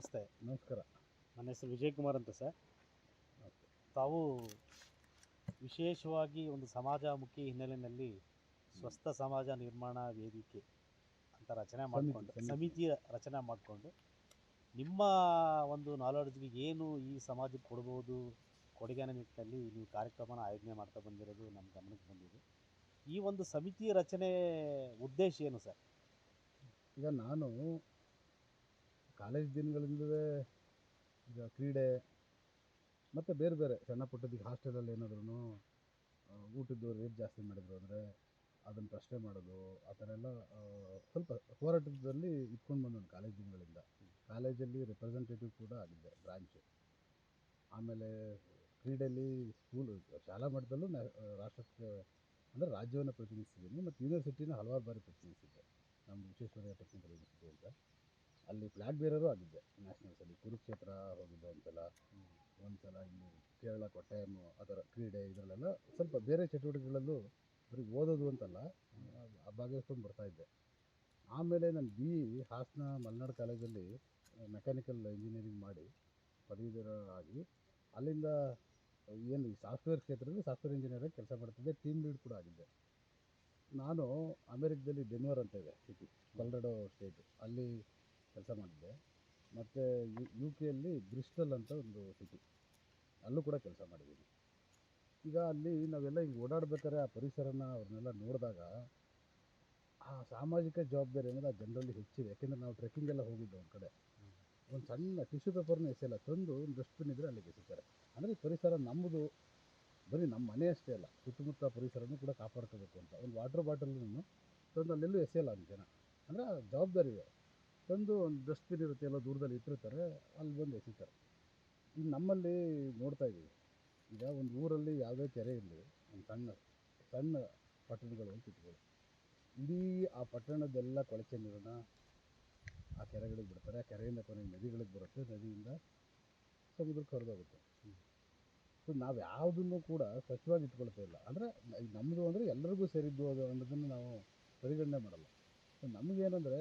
ನಮಸ್ತೆ. ನಮಸ್ಕಾರ. ನನ್ನ ಹೆಸರು ವಿಜಯ್ ಕುಮಾರ್ ಅಂತ ಸರ್. ತಾವು ವಿಶೇಷವಾಗಿ ಒಂದು ಸಮಾಜಮುಖಿ ಹಿನ್ನೆಲೆಯಲ್ಲಿ ಸ್ವಸ್ಥ ಸಮಾಜ ನಿರ್ಮಾಣ ವೇದಿಕೆ ಅಂತ ರಚನೆ ಮಾಡಿಕೊಂಡು ಸಮಿತಿ. ಸಮಿತಿ ರಚನೆ ಮಾಡಿಕೊಂಡು ನಿಮ್ಮ ಒಂದು ನಾಲೆಡ್ಜ್ಗೆ ಏನು ಈ ಸಮಾಜಕ್ಕೆ ಕೊಡ್ಬೋದು ಕೊಡುಗೆ ನಿಟ್ಟಿನಲ್ಲಿ ನೀವು ಕಾರ್ಯಕ್ರಮನ ಆಯೋಜನೆ ಮಾಡ್ತಾ ಬಂದಿರೋದು ನಮ್ಮ ಗಮನಕ್ಕೆ ಬಂದಿದೆ. ಈ ಒಂದು ಸಮಿತಿ ರಚನೆ ಉದ್ದೇಶ ಏನು ಸರ್? ಈಗ ನಾನು ಕಾಲೇಜ್ ದಿನಗಳಿಂದಲೇ ಈಗ ಕ್ರೀಡೆ ಮತ್ತು ಬೇರೆ ಬೇರೆ ಸಣ್ಣ ಪುಟ್ಟದೀಗ ಹಾಸ್ಟೆಲಲ್ಲಿ ಏನಾದ್ರೂ ಊಟದ್ದು ರೇಟ್ ಜಾಸ್ತಿ ಮಾಡಿದ್ರು ಅಂದರೆ ಅದನ್ನು ಪ್ರಶ್ನೆ ಮಾಡೋದು, ಆ ಥರ ಎಲ್ಲ ಸ್ವಲ್ಪ ಹೋರಾಟದಲ್ಲಿ ಇಟ್ಕೊಂಡು ಬಂದ ಕಾಲೇಜ್ ದಿನಗಳಿಂದ. ಕಾಲೇಜಲ್ಲಿ ರೆಪ್ರೆಸೆಂಟೇಟಿವ್ ಕೂಡ ಆಗಿದ್ದೆ ಬ್ರಾಂಚು ಆಮೇಲೆ ಕ್ರೀಡೆಯಲ್ಲಿ ಸ್ಕೂಲ್ ಶಾಲಾ ಮಟ್ಟದಲ್ಲೂ ರಾಷ್ಟ್ರಕ್ಕೆ, ಅಂದರೆ ರಾಜ್ಯವನ್ನು ಪ್ರತಿನಿಧಿಸಿದ್ದೀನಿ, ಮತ್ತು ಯೂನಿವರ್ಸಿಟಿನ ಹಲವಾರು ಬಾರಿ ಪ್ರತಿನಿಧಿಸಿದ್ದೆ. ನಮ್ಮ ವಿಶ್ವೇಶ್ವರಯ್ಯ ಟೆಕ್ನಿಕಲ್ ಅಂತ. ಅಲ್ಲಿ ಫ್ಲಾಗ್ ಬೇರರು ಆಗಿದ್ದೆ. ನ್ಯಾಷನಲ್ಸಲ್ಲಿ ಕುರುಕ್ಷೇತ್ರ ಹೋಗಿದ್ದೆ ಒಂದ್ಸಲ ಒಂದ್ಸಲ ಇಲ್ಲಿ ಕೇರಳ ಕೊಟ್ಟಾಯಂ ಆ ಥರ ಕ್ರೀಡೆ ಇದರಲ್ಲೆಲ್ಲ ಸ್ವಲ್ಪ ಬೇರೆ ಚಟುವಟಿಕೆಗಳಲ್ಲೂ ಬರೀ ಓದೋದು ಅಂತಲ್ಲ ಭಾಗವಹಿಸ್ಕೊಂಡು ಬರ್ತಾಯಿದ್ದೆ ಆಮೇಲೆ ನಾನು ಬಿ ಇ ಹಾಸನ, ಮಲೆನಾಡು ಕಾಲೇಜಲ್ಲಿ ಮೆಕ್ಯಾನಿಕಲ್ ಇಂಜಿನಿಯರಿಂಗ್ ಮಾಡಿ ಪದವೀಧರ ಆಗಿ ಅಲ್ಲಿಂದ, ಏನು ಈ ಸಾಫ್ಟ್ವೇರ್ ಕ್ಷೇತ್ರದಲ್ಲಿ ಸಾಫ್ಟ್ವೇರ್ ಇಂಜಿನಿಯರಾಗಿ ಕೆಲಸ ಮಾಡ್ತಿದ್ದೆ. ಟೀಮ್ ಲೀಡ್ ಕೂಡ ಆಗಿದ್ದೆ. ನಾನು ಅಮೇರಿಕದಲ್ಲಿ ಡೆನ್ವರ್ ಅಂತ ಇದೆ ಸಿಟಿ ಕೊಲ್ರಡೋ ಸ್ಟೇಟು ಅಲ್ಲಿ ಕೆಲಸ ಮಾಡಿದ್ದೆ. ಮತ್ತು ಯು ಯು ಕೆಯಲ್ಲಿ ಬ್ರಿಸ್ಟಲ್ ಅಂತ ಒಂದು ಸಿಟಿ ಅಲ್ಲೂ ಕೂಡ ಕೆಲಸ ಮಾಡಿದ್ದೀನಿ. ಈಗ ಅಲ್ಲಿ ನಾವೆಲ್ಲ ಹಿಂಗೆ ಓಡಾಡ್ಬೇಕಾದ್ರೆ ಆ ಪರಿಸರನ ಅವ್ರನ್ನೆಲ್ಲ ನೋಡಿದಾಗ ಆ ಸಾಮಾಜಿಕ ಜವಾಬ್ದಾರಿ ಅನ್ನೋದು ಆ ಜನರಲ್ಲಿ ಹೆಚ್ಚಿದೆ. ಯಾಕೆಂದರೆ ನಾವು ಟ್ರೆಕ್ಕಿಂಗೆಲ್ಲ ಹೋಗಿದ್ದು ಒಂದು ಕಡೆ. ಒಂದು ಸಣ್ಣ ಟಿಶ್ಯೂ ಪೇಪರ್ನ ಎಸೆಯಲ್ಲ, ತಂದು ಒಂದು ಡಸ್ಟ್ಬಿನ್ ಇದ್ದರೆ ಅಲ್ಲಿಗೆ ಎಸಿತಾರೆ. ಅಂದರೆ ಪರಿಸರ ನಮ್ಮದು, ಬರೀ ನಮ್ಮ ಮನೆ ಅಷ್ಟೇ ಅಲ್ಲ, ಸುತ್ತಮುತ್ತ ಪರಿಸರನೂ ಕೂಡ ಕಾಪಾಡ್ಕೋಬೇಕು ಅಂತ. ಒಂದು ವಾಟರ್ ಬಾಟಲನ್ನು ತಂದು ಅಲ್ಲೆಲ್ಲೂ ಎಸೆಯಲ್ಲ ಅಂತ ಜನ. ಅಂದರೆ ಜವಾಬ್ದಾರಿ ಇದೆ. ತಂದು ಒಂದು ಡಸ್ಟ್ಬಿನ್ ಇರುತ್ತೆ ಎಲ್ಲ ದೂರದಲ್ಲಿ ಇಟ್ಟಿರ್ತಾರೆ, ಅಲ್ಲಿ ಬಂದು ಎಸಿತಾರೆ. ಈಗ ನಮ್ಮಲ್ಲಿ ನೋಡ್ತಾ ಇದ್ದೀವಿ. ಈಗ ಒಂದು ಊರಲ್ಲಿ ಯಾವುದೇ ಕೆರೆ ಇರಲಿ, ಒಂದು ಸಣ್ಣ ಸಣ್ಣ ಪಟ್ಟಣಗಳು ಅಂತ ಇಟ್ಕೊಳ್ಳಿ. ಇಡೀ ಆ ಪಟ್ಟಣದೆಲ್ಲ ಕೊಳಚೆ ನೀರನ್ನು ಆ ಕೆರೆಗಳಿಗೆ ಬಿಡ್ತಾರೆ. ಆ ಕೆರೆಯಿಂದ ಕೊನೆಗೆ ನದಿಗಳಿಗೆ ಬರುತ್ತೆ. ನದಿಯಿಂದ ಸಮುದ್ರಕ್ಕೆ ಹರಿದೋಗುತ್ತೆ ಸೊ ನಾವು ಯಾವುದನ್ನು ಕೂಡ ಸ್ವಚ್ಛವಾಗಿ ಇಟ್ಕೊಳ್ತಾ ಇಲ್ಲ. ಅಂದರೆ ನಮ್ಮದು ಅಂದರೆ ಎಲ್ಲರಿಗೂ ಸೇರಿದ್ದು ಅದು ಅನ್ನೋದನ್ನು ನಾವು ಪರಿಗಣನೆ ಮಾಡಲ್ಲ. ಸೊ ನಮಗೇನೆಂದರೆ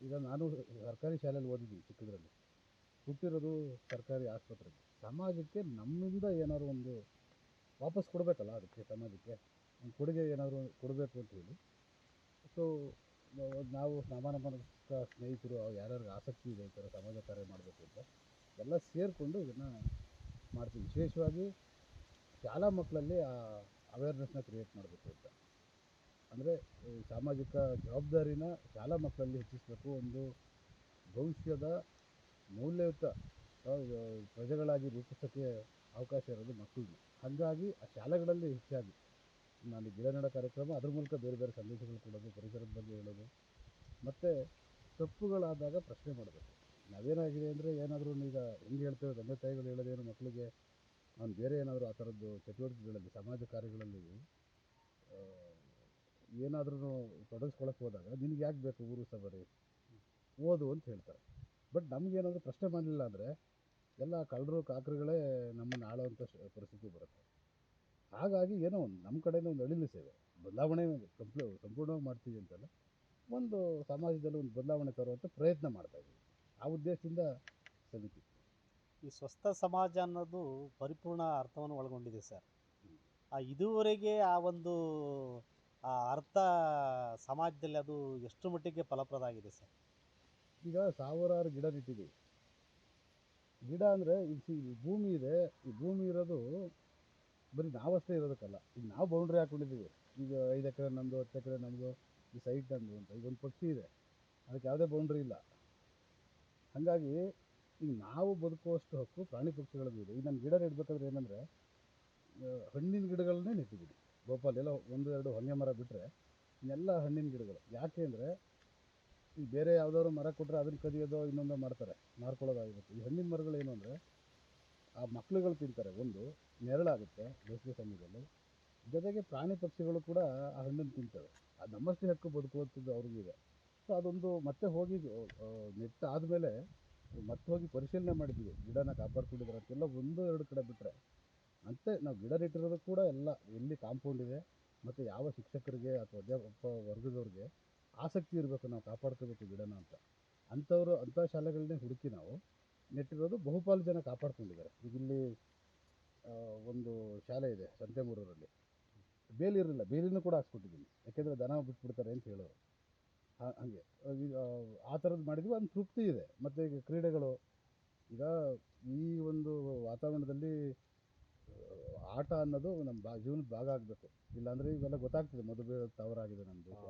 ಈಗ ನಾನು ಸರ್ಕಾರಿ ಶಾಲೆಯಲ್ಲಿ ಓದಿದ್ದೀನಿ ಚಿಕ್ಕದ್ರಲ್ಲಿ. ಹುಟ್ಟಿರೋದು ಸರ್ಕಾರಿ ಆಸ್ಪತ್ರೆ ಸಮಾಜಕ್ಕೆ ನಮ್ಮಿಂದ ಏನಾದ್ರು ಒಂದು ವಾಪಸ್ ಕೊಡಬೇಕಲ್ಲ ಅದಕ್ಕೆ ಸಮಾಜಕ್ಕೆ? ಒಂದು ಕೊಡುಗೆ ಏನಾದರೂ ಕೊಡಬೇಕು ಅಂತ ಹೇಳಿ. ಸೊ ನಾವು ಸಮಾನ ಮನಸ್ಕ ಸ್ನೇಹಿತರು ಯಾರ್ಯಾರಿಗೆ ಆಸಕ್ತಿ ಇದೆ ಈ ಥರ ಸಮಾಜ ಕಾರ್ಯ ಮಾಡಬೇಕು ಅಂತ ಎಲ್ಲ ಸೇರಿಕೊಂಡು ಇದನ್ನು ಮಾಡ್ತೀವಿ. ವಿಶೇಷವಾಗಿ ಶಾಲಾ ಮಕ್ಕಳಲ್ಲಿ ಆ ಅವೇರ್ನೆಸ್ನ ಕ್ರಿಯೇಟ್ ಮಾಡಬೇಕು ಅಂತ. ಅಂದರೆ ಸಾಮಾಜಿಕ ಜವಾಬ್ದಾರಿನ ಶಾಲಾ ಮಕ್ಕಳಲ್ಲಿ ಹೆಚ್ಚಿಸಬೇಕು ಒಂದು ಭವಿಷ್ಯದ ಮೌಲ್ಯಯುತ ಪ್ರಜೆಗಳಾಗಿ ರೂಪಿಸೋಕ್ಕೆ ಅವಕಾಶ ಇರೋದು ಮಕ್ಕಳಿಗೆ. ಹಾಗಾಗಿ ಆ ಶಾಲೆಗಳಲ್ಲಿ ಹೆಚ್ಚಾಗಿ ನಾನು ಗಿಡ ನೆಡೋ ಕಾರ್ಯಕ್ರಮ, ಅದ್ರ ಮೂಲಕ ಬೇರೆ ಬೇರೆ ಸಂದೇಶಗಳು ಕೊಡೋದು ಪರಿಸರದ ಬಗ್ಗೆ ಹೇಳೋದು. ಮತ್ತು ತಪ್ಪುಗಳಾದಾಗ ಪ್ರಶ್ನೆ ಮಾಡಬೇಕು. ನಾವೇನಾಗಿದೆ ಅಂದರೆ ಏನಾದರೂ ಈಗ ಹೆಂಗೆ ಹೇಳ್ತೇವೆ, ತಂದೆ ತಾಯಿಗಳು ಹೇಳೋದೇನು ಮಕ್ಕಳಿಗೆ? ನಾನು ಬೇರೆ ಏನಾದರೂ ಆ ಥರದ್ದು ಚಟುವಟಿಕೆಗಳಲ್ಲಿ, ಸಮಾಜ ಕಾರ್ಯಗಳಲ್ಲಿ ಏನಾದ್ರೂ ತೊಡಗಿಸ್ಕೊಳಕ್ಕೆ ಹೋದಾಗ ನಿನಗೆ ಯಾಕೆ ಬೇಕು ಊರು ಸಬರಿ ಓದು ಅಂತ ಹೇಳ್ತಾರೆ. ಬಟ್ ನಮಗೇನಾದರೂ ಪ್ರಶ್ನೆ ಮಾಡಲಿಲ್ಲ ಅಂದರೆ ಎಲ್ಲ ಕಳ್ಳರು ಕಾಕರುಗಳೇ ನಮ್ಮನ್ನು ಆಳೋವಂಥ ಪರಿಸ್ಥಿತಿ ಬರುತ್ತೆ. ಹಾಗಾಗಿ ಏನೋ ಒಂದು ನಮ್ಮ ಕಡೆಯಿಂದ ಒಂದು ಅಳಿಲು ಸೇವೆ. ಬದಲಾವಣೆ ಕಂಪ್ಲೀ ಸಂಪೂರ್ಣವಾಗಿ ಮಾಡ್ತೀವಿ ಅಂತಲ್ಲ, ಒಂದು ಸಮಾಜದಲ್ಲಿ ಒಂದು ಬದಲಾವಣೆ ತರುವಂಥ ಪ್ರಯತ್ನ ಮಾಡ್ತಾ ಇದ್ದೀವಿ. ಆ ಉದ್ದೇಶದಿಂದ ಸಮಿತಿ. ಈ ಸ್ವಸ್ಥ ಸಮಾಜ ಅನ್ನೋದು ಪರಿಪೂರ್ಣ ಅರ್ಥವನ್ನು ಒಳಗೊಂಡಿದೆ ಸರ್. ಆ ಇದುವರೆಗೆ ಆ ಒಂದು ಆ ಅರ್ಥ ಸಮಾಜದಲ್ಲಿ ಅದು ಎಷ್ಟು ಮಟ್ಟಿಗೆ ಫಲಪ್ರದ ಆಗಿದೆ ಸರ್? ಈಗ ಸಾವಿರಾರು ಗಿಡ ನೆಟ್ಟಿದ್ದೀವಿ. ಗಿಡ ಅಂದರೆ ಈ ಭೂಮಿ ಇದೆ. ಈ ಭೂಮಿ ಇರೋದು ಬರೀ ನಾವಷ್ಟೇ ಇರೋದಕ್ಕಲ್ಲ. ಈಗ ನಾವು ಬೌಂಡ್ರಿ ಹಾಕ್ಕೊಂಡಿದ್ದೀವಿ ಈಗ ಐದು ಎಕರೆ ನಮ್ಮದು ಹತ್ತು ಎಕರೆ ನಮ್ಮದು ಈ ಸೈಟ್ ನಮ್ಮದು ಅಂತ. ಈಗ ಒಂದು ಪಕ್ಷಿ ಇದೆ. ಅದಕ್ಕೆ ಯಾವುದೇ ಬೌಂಡ್ರಿ ಇಲ್ಲ. ಹಾಗಾಗಿ ಈಗ ನಾವು ಬದುಕುವಷ್ಟು ಹಕ್ಕು ಪ್ರಾಣಿ ಪಕ್ಷಿಗಳದ್ದು ಇದೆ. ಈಗ ನಾನು ಗಿಡ ನೆಡ್ಬೇಕಾದ್ರೆ ಏನಂದರೆ ಹಣ್ಣಿನ ಗಿಡಗಳನ್ನೇ ನೆಟ್ಟಿದ್ದೀನಿ ಗೋಪಾಲ್ ಎಲ್ಲೋ ಒಂದು, ಎರಡು ಹೊಂಗೆ ಮರ ಬಿಟ್ಟರೆ ಇನ್ನೆಲ್ಲ ಹಣ್ಣಿನ ಗಿಡಗಳು. ಯಾಕೆ ಅಂದರೆ ಈ ಬೇರೆ ಯಾವುದಾದ್ರು ಮರ ಕೊಟ್ಟರೆ ಅದನ್ನ ಕದಿಯೋದೋ ಇನ್ನೊಂದೋ ಮಾಡ್ತಾರೆ, ಮಾರ್ಕೊಳ್ಳೋದಾಗಿರುತ್ತೆ. ಈ ಹಣ್ಣಿನ ಮರಗಳು ಏನು ಅಂದರೆ ಆ ಮಕ್ಳುಗಳು ತಿಂತಾರೆ. ಒಂದು, ನೆರಳಾಗುತ್ತೆ ಬೇಸಿಗೆ ಸಮಯದಲ್ಲಿ. ಜೊತೆಗೆ ಪ್ರಾಣಿ ಪಕ್ಷಿಗಳು ಕೂಡ ಆ ಹಣ್ಣನ್ನು ತಿಂತವೆ. ಆ ನಮ್ಮಷ್ಟೇ ಹಕ್ಕು ಬದುಕುವಂಥದ್ದು ಅವ್ರಿಗೂ ಇದೆ ಸೊ ಅದೊಂದು ಮತ್ತೆ ಹೋಗಿ ನೆಟ್ಟ ಆದಮೇಲೆ ಮತ್ತೆ ಹೋಗಿ ಪರಿಶೀಲನೆ ಮಾಡಿದ್ವಿ. ಗಿಡನ ಕಾಪಾಡ್ಕೊಂಡಿದ್ದಾರೆ ಅಂತೆಲ್ಲ ಒಂದು, ಎರಡು ಕಡೆ ಬಿಟ್ಟರೆ ಮತ್ತೆ ನಾವು ಗಿಡ ನೆಟ್ಟಿರೋದು ಕೂಡ ಎಲ್ಲ ಎಲ್ಲಿ ಕಾಂಪೌಂಡ್ ಇದೆ ಮತ್ತು ಯಾವ ಶಿಕ್ಷಕರಿಗೆ ಅಥವಾ ಅಧ್ಯಾಪಕ ವರ್ಗದವ್ರಿಗೆ ಆಸಕ್ತಿ ಇರಬೇಕು, ನಾವು ಕಾಪಾಡ್ಕೋಬೇಕು ಗಿಡನ ಅಂತ. ಅಂಥವ್ರು, ಅಂಥ ಶಾಲೆಗಳನ್ನೇ ಹುಡುಕಿ ನಾವು ನೆಟ್ಟಿರೋದು ಬಹುಪಾಲು ಜನ ಕಾಪಾಡ್ಕೊಂಡಿದ್ದಾರೆ. ಈಗ ಇಲ್ಲಿ ಒಂದು ಶಾಲೆ ಇದೆ ಸಂತೆಮೂರೂರಲ್ಲಿ. ಬೇಲಿ ಇರಲಿಲ್ಲ ಬೇಲಿನೂ ಕೂಡ ಹಾಕ್ಸ್ಕೊಟ್ಟಿದ್ದೀನಿ. ಯಾಕೆಂದರೆ ದನ ಬಿಟ್ಬಿಡ್ತಾರೆ ಅಂತ ಹೇಳೋರು. ಹಾಗೆ. ಈಗ ಆ ಥರದ್ದು ಮಾಡಿದ್ವಿ, ಒಂದು ತೃಪ್ತಿ ಇದೆ. ಮತ್ತು ಈಗ ಕ್ರೀಡೆಗಳು, ಈಗ ಈ ಒಂದು ವಾತಾವರಣದಲ್ಲಿ ಆಟ ಅನ್ನೋದು ನಮ್ಮ ಬಾ ಜೀವನದ ಭಾಗ ಆಗಬೇಕು. ಇಲ್ಲಾಂದರೆ ಇವೆಲ್ಲ ಗೊತ್ತಾಗ್ತದೆ ಮದುವೆ ತವರಾಗಿದೆ ನಮ್ಮ ದೇಶ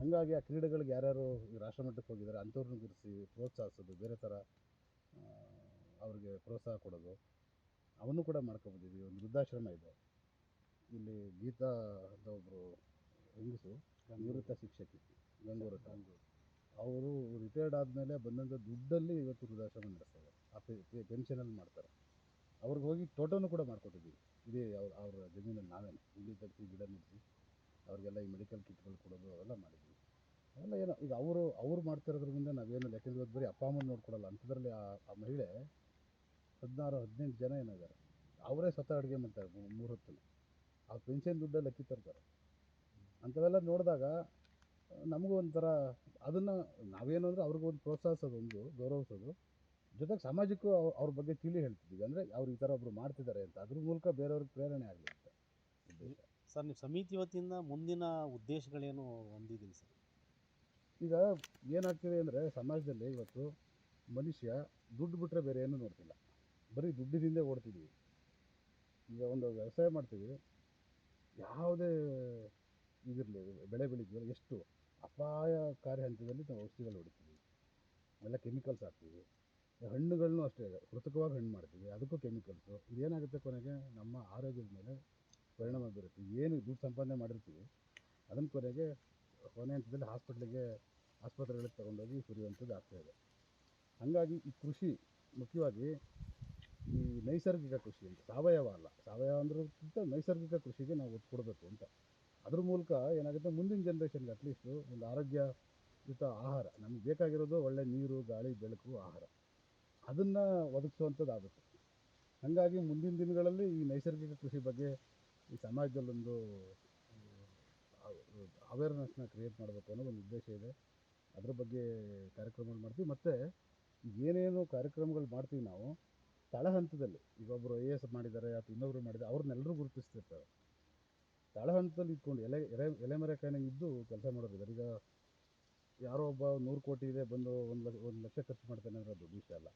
ಹಾಗಾಗಿ ಆ ಕ್ರೀಡೆಗಳಿಗೆ ಯಾರ್ಯಾರು ರಾಷ್ಟ್ರ ಮಟ್ಟಕ್ಕೆ ಹೋಗಿದ್ದಾರೆ ಅಂಥವ್ರನ್ನ ಗುರುತಿಸಿ ಪ್ರೋತ್ಸಾಹಿಸೋದು ಬೇರೆ ಥರ ಅವ್ರಿಗೆ ಪ್ರೋತ್ಸಾಹ ಕೊಡೋದು ಅವನು ಕೂಡ ಮಾಡ್ಕೊಬಂದಿದ್ವಿ ಒಂದು ವೃದ್ಧಾಶ್ರಮ ಇದೆ. ಇಲ್ಲಿ ಗೀತಾ ಅಂತ ಒಬ್ಬರು ಹೆಂಗಸು ನಿವೃತ್ತ ಶಿಕ್ಷಕಿ ಗಂಗೂರ ಅವರು ರಿಟೈರ್ಡ್ ಆದಮೇಲೆ ಬಂದಂಥ ದುಡ್ಡಲ್ಲಿ ಇವತ್ತು ವೃದ್ಧಾಶ್ರಮ ನಡೆಸ್ತಾರೆ. ಆ ಪೆನ್ಷನಲ್ಲಿ ಮಾಡ್ತಾರೆ. ಅವ್ರಿಗೆ ಹೋಗಿ ತೋಟನೂ ಕೂಡ ಮಾಡಿಕೊಟ್ಟಿದ್ದೀವಿ. ಇದೇ ಅವ್ರ ಅವ್ರ ಜಮೀನಲ್ಲಿ ನಾವೇ ಇಲ್ಲಿ ಕಟ್ಟಿ ಗಿಡ ನೆಡಿಸಿ ಅವ್ರಿಗೆಲ್ಲ ಈ ಮೆಡಿಕಲ್ ಕಿಟ್ಗಳು ಕೊಡೋದು ಅವೆಲ್ಲ ಮಾಡಿದ್ವಿ ಅವೆಲ್ಲ ಏನು, ಈಗ ಅವರು, ಅವ್ರು ಮಾಡ್ತಿರೋದ್ರಿಂದ ನಾವೇನು ಯಾಕೆಂದ್ರೆ ಇವತ್ತು ಬರೀ ಅಪ್ಪ, ಅಮ್ಮನ ನೋಡ್ಕೊಡಲ್ಲ ಅಂಥದ್ರಲ್ಲಿ ಆ ಆ ಮಹಿಳೆ ಹದಿನಾರು, ಹದಿನೆಂಟು ಜನ ಏನಾಗಿದ್ದಾರೆ ಅವರೇ ಸ್ವತಃ ಅಡುಗೆ ಮಾಡ್ತಾರೆ ಮೂರು ಹೊತ್ತು ಆ ಪೆನ್ಷನ್ ದುಡ್ಡಲ್ಲಿ ಅಕ್ಕಿ ತರ್ತಾರೆ ಅಂಥವೆಲ್ಲ ನೋಡಿದಾಗ ನಮಗೂ ಒಂಥರ ಅದನ್ನು ನಾವೇನು ಅಂದರೆ ಅವ್ರಿಗೊಂದು ಪ್ರೋತ್ಸಾಹಿಸೋದು, ಒಂದು ಗೌರವಿಸೋದು. ಜೊತೆಗೆ ಸಮಾಜಕ್ಕೂ ಅವ್- ಅವ್ರ ಬಗ್ಗೆ ತಿಳಿ ಹೇಳ್ತಿದ್ದೀವಿ ಅಂದರೆ ಅವ್ರು ಈ ಥರ ಒಬ್ಬರು ಮಾಡ್ತಿದ್ದಾರೆ ಅಂತ. ಅದ್ರ ಮೂಲಕ ಬೇರೆಯವ್ರಿಗೆ ಪ್ರೇರಣೆ ಆಗಲಿ ಅಂತ ಉದ್ದೇಶ. ಸರ್ ನೀವು ಸಮಿತಿ ವತಿಯಿಂದ ಮುಂದಿನ ಉದ್ದೇಶಗಳೇನು ಹೊಂದಿದ್ದೀರಿ ಸರ್? ಈಗ ಏನಾಗ್ತಿದೆ ಅಂದರೆ ಸಮಾಜದಲ್ಲಿ ಇವತ್ತು ಮನುಷ್ಯ ದುಡ್ಡು ಬಿಟ್ಟರೆ ಬೇರೆ ಏನೂ ನೋಡ್ತಿಲ್ಲ. ಬರೀ ದುಡ್ಡಿನಿಂದ ಓಡ್ತಿದ್ದೀವಿ ಈಗ ಒಂದು ವ್ಯವಸಾಯ ಮಾಡ್ತೀವಿ. ಯಾವುದೇ ಇದಿರಲಿ ಬೆಳೆ ಬೆಳಿತೀವಿ ಎಷ್ಟು ಅಪಾಯಕಾರಿ ಹಂತದಲ್ಲಿ ನಾವು ಔಷಧಿಗಳು ಹೊಡಿತೀವಿ. ಎಲ್ಲ ಕೆಮಿಕಲ್ಸ್ ಹಾಕ್ತೀವಿ. ಹಣ್ಣುಗಳನ್ನೂ ಅಷ್ಟೇ, ಕೃತಕವಾಗಿ ಹಣ್ಣು ಮಾಡ್ತೀವಿ. ಅದಕ್ಕೂ ಕೆಮಿಕಲ್ಸು. ಇದೇನಾಗುತ್ತೆ ಕೊನೆಗೆ? ನಮ್ಮ ಆರೋಗ್ಯದ ಮೇಲೆ ಪರಿಣಾಮ ಬೀರುತ್ತೆ. ಏನು ದುಡ್ಡು ಸಂಪಾದನೆ ಮಾಡಿರ್ತೀವಿ, ಅದನ್ನು ಕೊನೆಗೆ ಕೊನೆ ಹಂತದಲ್ಲಿ ಹಾಸ್ಪಿಟ್ಲಿಗೆ, ಆಸ್ಪತ್ರೆಗಳಿಗೆ ತೊಗೊಂಡೋಗಿ ಸುರಿಯುವಂಥದ್ದು ಆಗ್ತಾಯಿದೆ ಹಾಗಾಗಿ ಈ ಕೃಷಿ, ಮುಖ್ಯವಾಗಿ ಈ ನೈಸರ್ಗಿಕ ಕೃಷಿ ಅಂತ, ಸಾವಯವ ಅಲ್ಲ. ಸಾವಯವ ಅಂದ್ರಕ್ಕಿಂತ ನೈಸರ್ಗಿಕ ಕೃಷಿಗೆ ನಾವು ಒತ್ತು ಕೊಡಬೇಕು ಅಂತ. ಅದ್ರ ಮೂಲಕ ಏನಾಗುತ್ತೆ? ಮುಂದಿನ ಜನ್ರೇಷನ್ಗೆ ಅಟ್ಲೀಸ್ಟು ಒಂದು ಆರೋಗ್ಯಯುತ ಆಹಾರ, ನಮ್ಗೆ ಬೇಕಾಗಿರೋದು ಒಳ್ಳೆ ನೀರು, ಗಾಳಿ, ಬೆಳಕು, ಆಹಾರ. ಅದನ್ನು ಒದಗಿಸುವಂಥದ್ದು ಆಗುತ್ತೆ. ಹಾಗಾಗಿ ಮುಂದಿನ ದಿನಗಳಲ್ಲಿ ಈ ನೈಸರ್ಗಿಕ ಕೃಷಿ ಬಗ್ಗೆ ಈ ಸಮಾಜದಲ್ಲೊಂದು ಅವೇರ್ನೆಸ್ನ ಕ್ರಿಯೇಟ್ ಮಾಡಬೇಕು ಅನ್ನೋ ಒಂದು ಉದ್ದೇಶ ಇದೆ. ಅದ್ರ ಬಗ್ಗೆ ಕಾರ್ಯಕ್ರಮಗಳು ಮಾಡ್ತೀವಿ. ಮತ್ತು ಏನೇನು ಕಾರ್ಯಕ್ರಮಗಳು ಮಾಡ್ತೀವಿ ನಾವು, ತಳ ಹಂತದಲ್ಲಿ, ಈಗ ಒಬ್ಬರು ಐ ಎ ಎಸ್ ಮಾಡಿದ್ದಾರೆ ಅಥವಾ ಇನ್ನೊಬ್ಬರು ಮಾಡಿದ್ದಾರೆ ಅವ್ರನ್ನೆಲ್ಲರೂ ಗುರುತಿಸ್ತಿರ್ತಾರೆ. ತಳ ಹಂತದಲ್ಲಿ ಇಟ್ಕೊಂಡು ಎಲೆ ಎಲೆ ಎಲೆಮರೆ ಇದ್ದು ಕೆಲಸ ಮಾಡೋರಿದ್ದಾರೆ. ಈಗ ಯಾರೋ ಒಬ್ಬ ನೂರು ಕೋಟಿ ಇದೆ, ಬಂದು ಒಂದು ಲಕ್ಷ ಒಂದು ಲಕ್ಷ ಖರ್ಚು ಮಾಡ್ತಾನೆ ಅಂದರೆ ಅದು ದೊಡ್ಡ ವಿಷಯ ಅಲ್ಲ.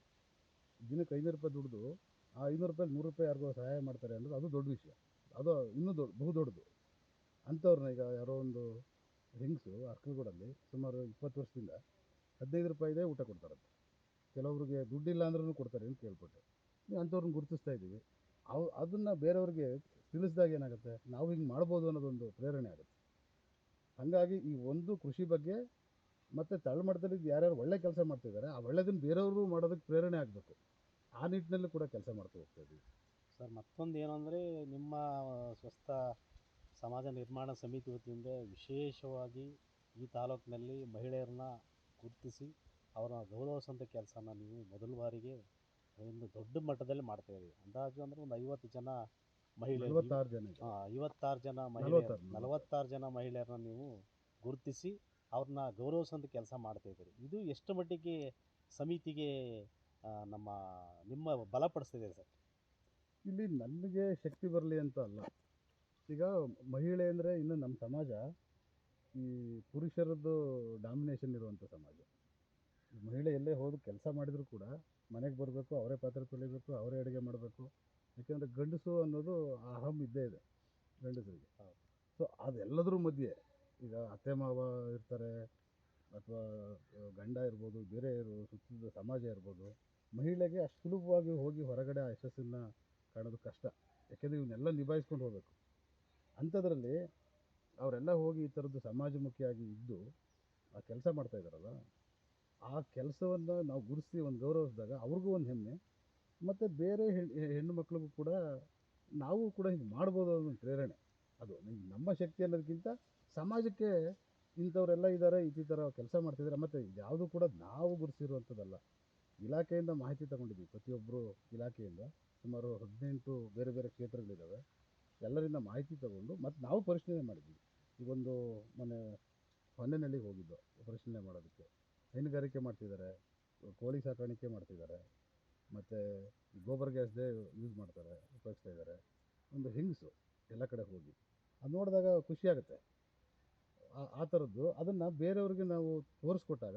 ದಿನಕ್ಕೆ ಐನೂರು ರೂಪಾಯಿ ದುಡ್ದು ಆ ಐನೂರು ರೂಪಾಯಿ ನೂರು ರೂಪಾಯಿ ಯಾರಿಗೋ ಸಹಾಯ ಮಾಡ್ತಾರೆ ಅನ್ನೋದು ಅದು ದೊಡ್ಡ ವಿಷಯ. ಅದು ಇನ್ನೂ ದೊಡ್ಡ, ಬಹು ದೊಡ್ಡದು. ಅಂಥವ್ರನ್ನ ಈಗ ಯಾರೋ ಒಂದು ಹೆಂಗಸು ಅರ್ಕಲ್ಗೂಡಲ್ಲಿ ಸುಮಾರು ಇಪ್ಪತ್ತು ವರ್ಷದಿಂದ ಹದಿನೈದು ರೂಪಾಯಿದೇ ಊಟ ಕೊಡ್ತಾರಂತೆ. ಕೆಲವ್ರಿಗೆ ದುಡ್ಡಿಲ್ಲ ಅಂದ್ರೂ ಕೊಡ್ತಾರೆ ಅಂತ ಕೇಳ್ಪಟ್ಟೆ. ನೀವು ಅಂಥವ್ರನ್ನ ಗುರುತಿಸ್ತಾ ಇದ್ದೀವಿ. ಅವು, ಅದನ್ನು ಬೇರೆಯವ್ರಿಗೆ ತಿಳಿಸಿದಾಗ ಏನಾಗುತ್ತೆ? ನಾವು ಹಿಂಗೆ ಮಾಡ್ಬೋದು ಅನ್ನೋದೊಂದು ಪ್ರೇರಣೆ ಆಗುತ್ತೆ. ಹಾಗಾಗಿ ಈ ಒಂದು ಕೃಷಿ ಬಗ್ಗೆ ಮತ್ತು ತಳಮಟ್ಟದಲ್ಲಿ ಯಾರ್ಯಾರು ಒಳ್ಳೆ ಕೆಲಸ ಮಾಡ್ತಿದ್ದಾರೆ, ಆ ಒಳ್ಳೆದನ್ನು ಬೇರೆಯವರು ಮಾಡೋದಕ್ಕೆ ಪ್ರೇರಣೆ ಆಗಬೇಕು. ಆ ನಿಟ್ಟಿನಲ್ಲಿ ಕೂಡ ಕೆಲಸ ಮಾಡ್ತಾ ಹೋಗ್ತಾ ಇದ್ದೀವಿ. ಸರ್ ಮತ್ತೊಂದು ಏನು ಅಂದರೆ ನಿಮ್ಮ ಸ್ವಸ್ಥ ಸಮಾಜ ನಿರ್ಮಾಣ ಸಮಿತಿ ವತಿಯಿಂದ ವಿಶೇಷವಾಗಿ ಈ ತಾಲೂಕಿನಲ್ಲಿ ಮಹಿಳೆಯರನ್ನ ಗುರುತಿಸಿ ಅವರ ಗೌರವಿಸುವಂಥ ಕೆಲಸನ ನೀವು ಮೊದಲ ಬಾರಿಗೆ ಒಂದು ದೊಡ್ಡ ಮಟ್ಟದಲ್ಲಿ ಮಾಡ್ತಾ ಇದ್ದೀವಿ ಅಂದಾಜು ಅಂದರೆ ಒಂದು ಐವತ್ತು ಜನ ಮಹಿಳೆಯರು ನಲವತ್ತಾರು ಜನ. ಹಾಂ ಐವತ್ತಾರು ಜನ ಮಹಿಳೆಯರು ನಲವತ್ತಾರು, ಜನ. ಮಹಿಳೆಯರನ್ನ ನೀವು ಗುರುತಿಸಿ ಅವ್ರನ್ನ ಗೌರವಿಸುವಂಥ ಕೆಲಸ ಮಾಡ್ತಾ ಇದ್ದೀರಿ. ಇದು ಎಷ್ಟು ಮಟ್ಟಿಗೆ ಸಮಿತಿಗೆ ನಮ್ಮ ನಿಮ್ಮ ಬಲಪಡಿಸ್ತಿದೆ ಸರ್. ಇಲ್ಲಿ ನನಗೆ ಶಕ್ತಿ ಬರಲಿ ಅಂತ ಅಲ್ಲ. ಈಗ ಮಹಿಳೆ ಅಂದರೆ ಇನ್ನು ನಮ್ಮ ಸಮಾಜ ಈ ಪುರುಷರದ್ದು ಡಾಮಿನೇಷನ್ ಇರುವಂಥ ಸಮಾಜ. ಮಹಿಳೆ ಎಲ್ಲೇ ಹೋಗಿ ಕೆಲಸ ಮಾಡಿದರೂ ಕೂಡ ಮನೆಗೆ ಬರಬೇಕು ಅವರೇ ಪಾತ್ರೆ ತೊಳಿಬೇಕು ಅವರೇ ಅಡುಗೆ ಮಾಡಬೇಕು. ಯಾಕೆಂದರೆ ಗಂಡಸು ಅನ್ನೋದು ಆ ಅಹಂ ಇದ್ದೇ ಇದೆ ಗಂಡಸರಿಗೆ. ಸೊ ಅದೆಲ್ಲದ್ರ ಮಧ್ಯೆ ಈಗ ಅತ್ತೆ ಮಾವ ಇರ್ತಾರೆ ಅಥವಾ ಗಂಡ ಇರ್ಬೋದು ಬೇರೆ ಇರೋ ಸಮಾಜ ಇರ್ಬೋದು ಮಹಿಳೆಗೆ ಅಷ್ಟು ಸುಲಭವಾಗಿ ಹೋಗಿ ಹೊರಗಡೆ ಆ ಯಶಸ್ಸನ್ನು ಕಾಣೋದು ಕಷ್ಟ. ಯಾಕೆಂದರೆ ಇವನ್ನೆಲ್ಲ ನಿಭಾಯಿಸ್ಕೊಂಡು ಹೋಗಬೇಕು. ಅಂಥದ್ರಲ್ಲಿ ಅವರೆಲ್ಲ ಹೋಗಿ ಈ ಥರದ್ದು ಸಮಾಜಮುಖಿಯಾಗಿ ಇದ್ದು ಆ ಕೆಲಸ ಮಾಡ್ತಾ ಇದ್ದಾರಲ್ಲ, ಆ ಕೆಲಸವನ್ನು ನಾವು ಗುರುತಿಸಿ ಒಂದು ಗೌರವಿಸಿದಾಗ ಅವ್ರಿಗೂ ಒಂದು ಹೆಮ್ಮೆ. ಮತ್ತು ಬೇರೆ ಹೆಣ್ಣು ಮಕ್ಳಿಗೂ ಕೂಡ ನಾವು ಕೂಡ ಹಿಂಗೆ ಮಾಡ್ಬೋದು ಅನ್ನೋ ಪ್ರೇರಣೆ. ಅದು ನಿಮ್- ನಮ್ಮ ಶಕ್ತಿ ಅನ್ನೋದಕ್ಕಿಂತ ಸಮಾಜಕ್ಕೆ ಇಂಥವರೆಲ್ಲ ಇದ್ದಾರೆ ಈ ಥರ ಕೆಲಸ ಮಾಡ್ತಿದ್ದಾರೆ. ಮತ್ತು ಯಾವುದು ಕೂಡ ನಾವು ಗುರುತಿಸಿರುವಂಥದ್ದಲ್ಲ. ಇಲಾಖೆಯಿಂದ ಮಾಹಿತಿ ತಗೊಂಡಿದ್ದೀವಿ ಪ್ರತಿಯೊಬ್ಬರು ಇಲಾಖೆಯಿಂದ. ಸುಮಾರು ಹದಿನೆಂಟು ಬೇರೆ ಬೇರೆ ಕ್ಷೇತ್ರಗಳಿದ್ದಾವೆ. ಎಲ್ಲರಿಂದ ಮಾಹಿತಿ ತಗೊಂಡು ಮತ್ತು ನಾವು ಪರಿಶೀಲನೆ ಮಾಡಿದ್ವಿ ಈಗೊಂದು ಮೊನ್ನೆ ಹೊನ್ನೆನಳ್ಳಿಗೆ ಹೋಗಿದ್ದು ಪರಿಶೀಲನೆ ಮಾಡೋದಕ್ಕೆ. ಹೈನುಗಾರಿಕೆ ಮಾಡ್ತಿದ್ದಾರೆ, ಕೋಳಿ ಸಾಕಾಣಿಕೆ ಮಾಡ್ತಿದ್ದಾರೆ, ಮತ್ತು ಗೋಬರ್ ಗ್ಯಾಸ್ದೇ ಯೂಸ್ ಮಾಡ್ತಾರೆ, ಉಪಯೋಗಿಸ್ತಾ ಇದ್ದಾರೆ. ಒಂದು ಹಿಂಗ್ಸು ಎಲ್ಲ ಕಡೆ ಹೋಗಿ. ಅದು ನೋಡಿದಾಗ ಖುಷಿಯಾಗುತ್ತೆ ಆ- ಆ ಥರದ್ದು ಅದನ್ನು ಬೇರೆಯವ್ರಿಗೆ ನಾವು ತೋರಿಸ್ಕೊಟ್ಟಾಗ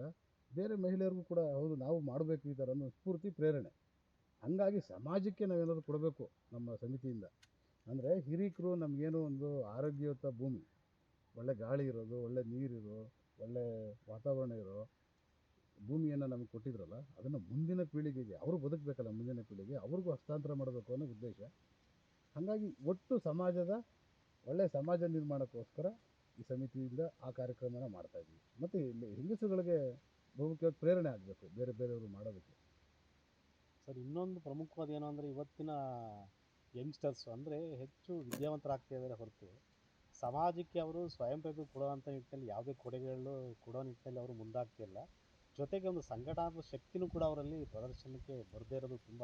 ಬೇರೆ ಮಹಿಳೆಯರಿಗೂ ಕೂಡ ಹೌದು, ನಾವು ಮಾಡಬೇಕು ಈ ಥರ ಅನ್ನೋ ಸ್ಫೂರ್ತಿ, ಪ್ರೇರಣೆ. ಹಾಗಾಗಿ ಸಮಾಜಕ್ಕೆ ನಾವೇನಾದ್ರು ಕೊಡಬೇಕು ನಮ್ಮ ಸಮಿತಿಯಿಂದ. ಅಂದರೆ ಹಿರೀಕರು ನಮಗೇನೋ ಒಂದು ಆರೋಗ್ಯಯುತ ಭೂಮಿ. ಒಳ್ಳೆ ಗಾಳಿ ಇರೋದು, ಒಳ್ಳೆ ನೀರಿರೋ, ಒಳ್ಳೆ ವಾತಾವರಣ ಇರೋ ಭೂಮಿಯನ್ನು ನಮಗೆ ಕೊಟ್ಟಿದ್ರಲ್ಲ, ಅದನ್ನು ಮುಂದಿನ ಪೀಳಿಗೆಗೆ, ಅವರು ಬದುಕಬೇಕಲ್ಲ ಮುಂದಿನ ಪೀಳಿಗೆ ಅವ್ರಿಗೂ ಹಸ್ತಾಂತರ ಮಾಡಬೇಕು ಅನ್ನೋ ಉದ್ದೇಶ. ಹಾಗಾಗಿ ಒಟ್ಟು ಸಮಾಜದ ಒಳ್ಳೆಯ ಸಮಾಜ ನಿರ್ಮಾಣಕ್ಕೋಸ್ಕರ ಈ ಸಮಿತಿಯಿಂದ ಆ ಕಾರ್ಯಕ್ರಮನ ಮಾಡ್ತಾ ಇದ್ವಿ ಮತ್ತು ಇಲ್ಲಿ ಹೆಂಗಸುಗಳಿಗೆ ಬಹುಮುಖ್ಯವಾಗಿ ಪ್ರೇರಣೆ ಆಗಬೇಕು ಬೇರೆ ಬೇರೆಯವರು ಮಾಡೋದಕ್ಕೆ. ಸರ್ ಇನ್ನೊಂದು ಪ್ರಮುಖವಾದ ಏನು ಅಂದರೆ ಇವತ್ತಿನ ಯಂಗ್ಸ್ಟರ್ಸ್ ಅಂದರೆ ಹೆಚ್ಚು ವಿದ್ಯಾವಂತರಾಗ್ತಾ ಇದ್ದಾರೆ ಹೊರತು. ಸಮಾಜಕ್ಕೆ ಅವರು ಸ್ವಯಂ ಪ್ರೇರಿತ ಕೊಡುವಂಥ ನಿಟ್ಟಿನಲ್ಲಿ ಯಾವುದೇ ಕೊಡುಗೆಗಳು ಕೊಡೋ ನಿಟ್ಟಿನಲ್ಲಿ ಅವರು ಮುಂದಾಗ್ತಿಲ್ಲ ಜೊತೆಗೆ ಒಂದು ಸಂಘಟನಾತ್ಮಕ ಶಕ್ತಿನೂ ಕೂಡ ಅವರಲ್ಲಿ ಪ್ರದರ್ಶನಕ್ಕೆ ಬರದೇ ಇರೋದು ತುಂಬ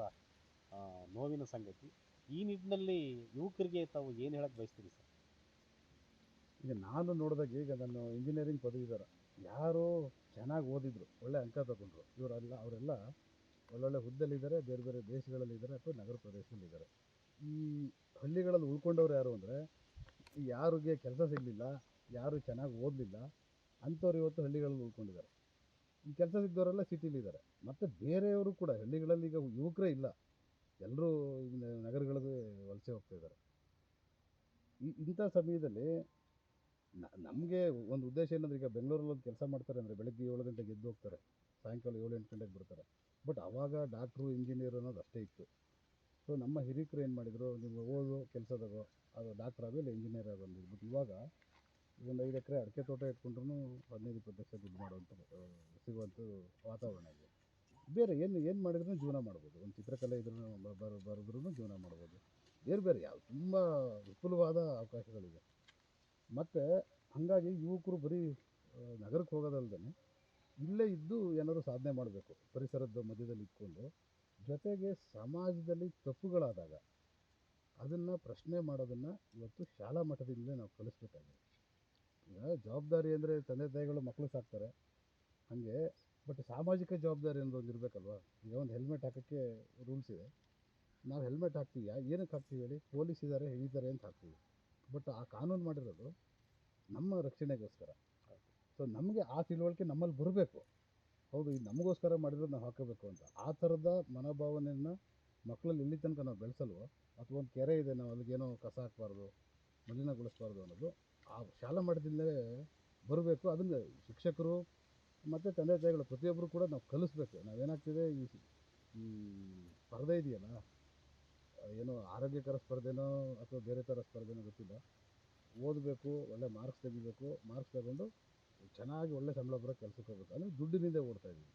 ನೋವಿನ ಸಂಗತಿ. ಈ ನಿಟ್ಟಿನಲ್ಲಿ ಯುವಕರಿಗೆ ತಾವು ಏನು ಹೇಳಕ್ಕೆ ಬಯಸ್ತೀರಿ ಸರ್? ಈಗ ನಾನು ನೋಡಿದಾಗ ಈಗ ನಾನು ಇಂಜಿನಿಯರಿಂಗ್ ಪದವೀಧರ. ಯಾರು ಚೆನ್ನಾಗಿ ಓದಿದ್ರು, ಒಳ್ಳೆ ಅಂಕ ತಗೊಂಡ್ರು. ಇವರೆಲ್ಲ, ಅವರೆಲ್ಲ ಒಳ್ಳೊಳ್ಳೆ ಹುದ್ದೆಲಿದ್ದಾರೆ ಬೇರೆ ಬೇರೆ ದೇಶಗಳಲ್ಲಿದ್ದಾರೆ ಅಥವಾ ನಗರ ಪ್ರದೇಶದಲ್ಲಿದ್ದಾರೆ. ಈ ಹಳ್ಳಿಗಳಲ್ಲಿ ಉಳ್ಕೊಂಡವ್ರು ಯಾರು ಅಂದರೆ ಯಾರಿಗೆ ಕೆಲಸ ಸಿಗಲಿಲ್ಲ, ಯಾರು ಚೆನ್ನಾಗಿ ಓದಲಿಲ್ಲ, ಅಂಥವ್ರು ಇವತ್ತು ಹಳ್ಳಿಗಳಲ್ಲಿ ಉಳ್ಕೊಂಡಿದ್ದಾರೆ. ಈ ಕೆಲಸ ಸಿಗ್ದವರೆಲ್ಲ ಸಿಟಿಲಿದ್ದಾರೆ. ಮತ್ತು ಬೇರೆಯವರು ಕೂಡ, ಹಳ್ಳಿಗಳಲ್ಲಿ ಈಗ ಯುವಕರೇ ಇಲ್ಲ. ಎಲ್ಲರೂ ನಗರಗಳಿಗೆ ವಲಸೆ ಹೋಗ್ತಾ ಇದ್ದಾರೆ. ಈ ಇಂಥ ಸಮಯದಲ್ಲಿ ನಮಗೆ ಒಂದು ಉದ್ದೇಶ ಏನಂದ್ರೆ ಈಗ ಬೆಂಗಳೂರಲ್ಲಿ ಒಂದು ಕೆಲಸ ಮಾಡ್ತಾರೆ ಅಂದರೆ ಬೆಳಗ್ಗೆ ಏಳು ಗಂಟೆಗೆ ಎದ್ದು ಹೋಗ್ತಾರೆ. ಸಾಯಂಕಾಲ ಏಳು, ಎಂಟು ಗಂಟೆಗೆ ಬರ್ತಾರೆ. ಬಟ್ ಆವಾಗ ಡಾಕ್ಟ್ರು ಇಂಜಿನಿಯರ್ ಅನ್ನೋದು ಅಷ್ಟೇ ಇತ್ತು. ಸೊ ನಮ್ಮ ಹಿರಿಕರು ಏನು ಮಾಡಿದರು, ನೀವು ಓದು ಕೆಲಸದಾಗೋ ಅದು ಡಾಕ್ಟರ್ ಆಗೋ ಇಲ್ಲ ಇಂಜಿನಿಯರ್ ಆಗೋ ಬಟ್ ಇವಾಗ ಒಂದು ಐದು ಎಕರೆ ಅಡಿಕೆ ತೋಟ ಇಟ್ಕೊಂಡ್ರು ಹದಿನೈದು ಇಪ್ಪತ್ತು ಲಕ್ಷ ದುಡ್ಡು ಮಾಡುವಂಥ ಸಿಗುವಂಥ ವಾತಾವರಣ ಇದೆ. ಬೇರೆ ಏನು ಏನು ಮಾಡಿದ್ರೂ ಜೀವನ ಮಾಡ್ಬೋದು. ಒಂದು ಚಿತ್ರಕಲೆ ಇದ್ರೂ ಬರ ಬರೆದ್ರೂ ಜೀವನ ಮಾಡ್ಬೋದು. ಬೇರೆ ಬೇರೆ ಯಾವ ತುಂಬ ವಿಪುಲವಾದ ಅವಕಾಶಗಳಿದೆ ಮತ್ತು ಹಾಗಾಗಿ ಯುವಕರು ಬರೀ ನಗರಕ್ಕೆ ಹೋಗೋದಲ್ದೇ ಇಲ್ಲೇ ಇದ್ದು ಏನಾದ್ರು ಸಾಧನೆ ಮಾಡಬೇಕು, ಪರಿಸರದ ಮಧ್ಯದಲ್ಲಿ ಇಟ್ಕೊಂಡು, ಜೊತೆಗೆ ಸಮಾಜದಲ್ಲಿ ತಪ್ಪುಗಳಾದಾಗ ಅದನ್ನು ಪ್ರಶ್ನೆ ಮಾಡೋದನ್ನು ಇವತ್ತು ಶಾಲಾ ಮಟ್ಟದಿಂದಲೇ ನಾವು ಕಲಿಸ್ಬೇಕಾಗಿದೆ ಈಗ ಜವಾಬ್ದಾರಿ ಅಂದರೆ ತಂದೆ ತಾಯಿಗಳು ಮಕ್ಕಳು ಸಾಕ್ತಾರೆ, ಹಾಗೆ, ಬಟ್ ಸಾಮಾಜಿಕ ಜವಾಬ್ದಾರಿ ಅನ್ನೋದು ಒಂದು ಇರಬೇಕಲ್ವ? ಈಗ ಒಂದು ಹೆಲ್ಮೆಟ್ ಹಾಕೋಕ್ಕೆ ರೂಲ್ಸ್ ಇದೆ. ನಾವು ಹೆಲ್ಮೆಟ್ ಹಾಕ್ತೀವಿ ಏನಕ್ಕೆ ಹಾಕ್ತೀವಿ ಹೇಳಿ? ಪೊಲೀಸ್ ಇದ್ದಾರೆ ಇದ್ದಾರೆ ಅಂತ ಹಾಕ್ತೀವಿ. ಬಟ್ ಆ ಕಾನೂನು ಮಾಡಿರೋದು ನಮ್ಮ ರಕ್ಷಣೆಗೋಸ್ಕರ. ಸೊ ನಮಗೆ ಆ ತಿಳುವಳಿಕೆ ನಮ್ಮಲ್ಲಿ ಬರಬೇಕು. ಹೌದು, ಈ ನಮಗೋಸ್ಕರ ಮಾಡಿರೋದು ನಾವು ಹಾಕೋಬೇಕು ಅಂತ. ಆ ಥರದ ಮನೋಭಾವನೆಯನ್ನು ಮಕ್ಕಳಲ್ಲಿ ಇಲ್ಲಿ ತನಕ ನಾವು ಬೆಳೆಸಲ್ವೋ, ಅಥವಾ ಒಂದು ಕೆರೆ ಇದೆ, ನಾವು ಅಲ್ಲಿಗೇನೋ ಕಸ ಹಾಕಬಾರ್ದು, ಮಲಿನಗೊಳಿಸ್ಬಾರ್ದು ಅನ್ನೋದು, ಆ ಶಾಲಾ ಮಟ್ಟದಿಂದಲೇ ಬರಬೇಕು. ಅದನ್ನು ಶಿಕ್ಷಕರು ಮತ್ತು ತಂದೆ ತಾಯಿಗಳು ಪ್ರತಿಯೊಬ್ಬರು ಕೂಡ ನಾವು ಕಲಿಸ್ಬೇಕು. ನಾವೇನಾಗ್ತಿದೆ, ಈ ಈ ಪರದೆ ಇದೆಯಲ್ಲ ಏನೋ ಆರೋಗ್ಯಕರ ಸ್ಪರ್ಧೆನೋ ಅಥವಾ ಬೇರೆ ಥರ ಸ್ಪರ್ಧೆನೋ ಗೊತ್ತಿಲ್ಲ. ಓದಬೇಕು, ಒಳ್ಳೆ ಮಾರ್ಕ್ಸ್ ತೆಗಿಬೇಕು ಮಾರ್ಕ್ಸ್ ತಗೊಂಡು ಚೆನ್ನಾಗಿ ಒಳ್ಳೆ ಸಂಬಳ ಬರೋ ಕೆಲ್ಸಕ್ಕೆ ಹೋಗ್ಬೇಕು. ಅಂದರೆ ದುಡ್ಡಿನಿಂದ ಓಡ್ತಾ ಇದ್ದೀವಿ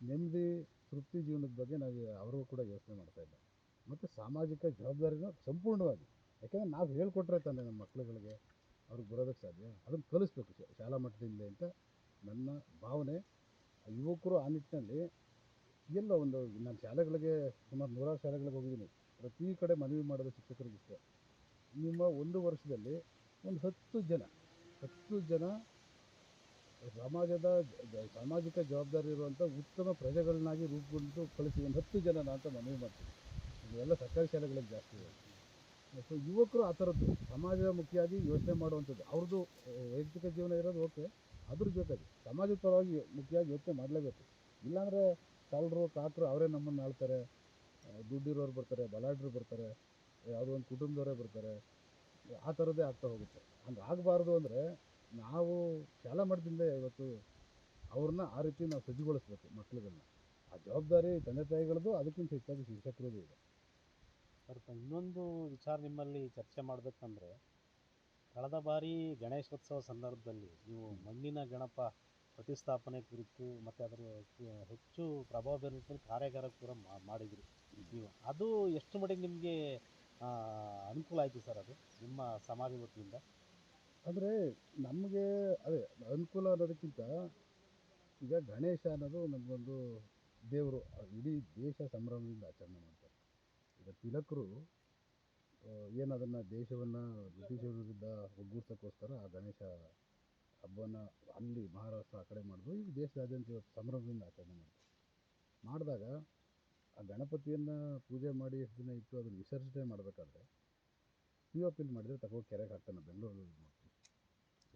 ನೆಮ್ಮದಿ, ತೃಪ್ತಿ ಜೀವನದ ಬಗ್ಗೆ ನಾವು ಅವರು ಕೂಡ ಯೋಚನೆ ಮಾಡ್ತಾ ಇಲ್ಲ ಮತ್ತು ಸಾಮಾಜಿಕ ಜವಾಬ್ದಾರಿನ ಸಂಪೂರ್ಣವಾಗಿ. ಯಾಕೆಂದರೆ ನಾವು ಹೇಳ್ಕೊಟ್ರೆ ತಾನೆ ನಮ್ಮ ಮಕ್ಕಳುಗಳಿಗೆ ಅವ್ರಿಗೆ ಬರೋದಕ್ಕೆ ಸಾಧ್ಯ. ಅದನ್ನು ಕಲಿಸ್ಬೇಕು ಶಾಲಾ ಮಟ್ಟದಿಂದ ಅಂತ ನನ್ನ ಭಾವನೆ. ಯುವಕರು ಆ ನಿಟ್ಟಿನಲ್ಲಿ ಎಲ್ಲ ಒಂದು, ನಾನು ಶಾಲೆಗಳಿಗೆ ಸುಮಾರು ನೂರಾರು ಶಾಲೆಗಳಿಗೆ ಹೋಗಿದ್ದೀನಿ. ಪ್ರತಿ ಕಡೆ ಮನವಿ ಮಾಡೋದು ಶಿಕ್ಷಕರಿಗಿಷ್ಟೇ. ನಿಮ್ಮ ಒಂದು ವರ್ಷದಲ್ಲಿ ಒಂದು ಹತ್ತು ಜನ ಹತ್ತು ಜನ ಸಮಾಜದ ಸಾಮಾಜಿಕ ಜವಾಬ್ದಾರಿ ಇರುವಂಥ ಉತ್ತಮ ಪ್ರಜೆಗಳನ್ನಾಗಿ ರೂಪುಗೊಂಡು ಕಳಿಸಿ, ಒಂದು ಹತ್ತು ಜನ ಅಂತ ಮನವಿ ಮಾಡ್ತೀನಿ ಇವೆಲ್ಲ ಸರ್ಕಾರಿ ಶಾಲೆಗಳಲ್ಲಿ ಜಾಸ್ತಿ ಇದೆ ಸೊ ಯುವಕರು ಆ ಥರದ್ದು, ಸಮಾಜದ ಮುಖ್ಯವಾಗಿ ಯೋಚನೆ ಮಾಡುವಂಥದ್ದು, ಅವ್ರದ್ದು ವೈಯಕ್ತಿಕ ಜೀವನ ಇರೋದು ಓಕೆ, ಅದ್ರ ಜೊತೆಗೆ ಸಮಾಜದ ಪರವಾಗಿ ಮುಖ್ಯವಾಗಿ ಯೋಚನೆ ಮಾಡಲೇಬೇಕು. ಇಲ್ಲಾಂದರೆ ಕಳ್ಳರು ಕಾಕರು ಅವರೇ ನಮ್ಮನ್ನು ಆಳ್ತಾರೆ. ದುಡ್ಡಿರೋರು ಬರ್ತಾರೆ ಬಲಾಢ್ರು ಬರ್ತಾರೆ ಯಾವುದೋ ಒಂದು ಕುಟುಂಬದವರೇ ಬರ್ತಾರೆ ಆ ಥರದ್ದೇ ಆಗ್ತಾ ಹೋಗುತ್ತೆ. ಹಂಗೆ ಆಗಬಾರ್ದು ಅಂದರೆ ನಾವು ಶಾಲಾ ಮಟ್ಟದಿಂದ ಇವತ್ತು ಅವ್ರನ್ನ ಆ ರೀತಿ ನಾವು ಸಜ್ಜುಗೊಳಿಸ್ಬೇಕು ಮಕ್ಳುಗಳನ್ನ ಆ ಜವಾಬ್ದಾರಿ ತಂದೆ ತಾಯಿಗಳದ್ದು ಅದಕ್ಕಿಂತ ಹೆಚ್ಚಾಗಿ ಶಿಕ್ಷಕರದ್ದು ಇದೆ. ಸರ್ ಇನ್ನೊಂದು ವಿಚಾರ ನಿಮ್ಮಲ್ಲಿ ಚರ್ಚೆ ಮಾಡಬೇಕಂದ್ರೆ ಕಳೆದ ಬಾರಿ ಗಣೇಶೋತ್ಸವ ಸಂದರ್ಭದಲ್ಲಿ ನೀವು ಮಣ್ಣಿನ ಗಣಪ ಪ್ರತಿಷ್ಠಾಪನೆ ಕುರಿತು ಮತ್ತು ಅದರ ಹೆಚ್ಚು ಪ್ರಭಾವ ಬೀರುವ ಕಾರ್ಯಾಗಾರ ಕೂಡ ಮಾಡಿದ್ರಿ. ಅದು ಎಷ್ಟು ಮಟ್ಟಿಗೆ ನಿಮಗೆ ಅನುಕೂಲ ಆಯಿತು ಸರ್ ಅದು, ನಿಮ್ಮ ಸಮಾಜ ವತಿಯಿಂದ? ಅಂದರೆ ನಮಗೆ, ಅದೇ ಅನುಕೂಲ ಅನ್ನೋದಕ್ಕಿಂತ ಈಗ ಗಣೇಶ ಅನ್ನೋದು ನಮಗೊಂದು ದೇವರು, ಇಡೀ ದೇಶ ಸಂಭ್ರಮದಿಂದ ಆಚರಣೆ ಮಾಡ್ತಾರೆ. ಈಗ ತಿಲಕರು ಏನು ಅದನ್ನು ದೇಶವನ್ನು ಬ್ರಿಟಿಷರ ವಿರುದ್ಧ ಒಗ್ಗೂಡ್ಸೋಕ್ಕೋಸ್ಕರ ಆ ಗಣೇಶ ಹಬ್ಬವನ್ನು ಅಲ್ಲಿ ಮಹಾರಾಷ್ಟ್ರ ಆ ಕಡೆ ಮಾಡಿದ್ರು ಈಗ ದೇಶದಾದ್ಯಂತ ಸಂಭ್ರಮದಿಂದ ಆಚರಣೆ ಮಾಡ್ತಾರೆ. ಮಾಡಿದಾಗ ಆ ಗಣಪತಿಯನ್ನು ಪೂಜೆ ಮಾಡಿ ಎಷ್ಟು ದಿನ ಇಟ್ಟು ಅದನ್ನು ವಿಸರ್ಜನೆ ಮಾಡಬೇಕಾದ್ರೆ ಪಿ ಒ ಪಿಲ್ ಮಾಡಿದರೆ ತಗೋ ಕೆರೆಗೆ ಹಾಕ್ತಾನೆ ಬೆಂಗಳೂರಲ್ಲಿ ನೋಡ್ತೀವಿ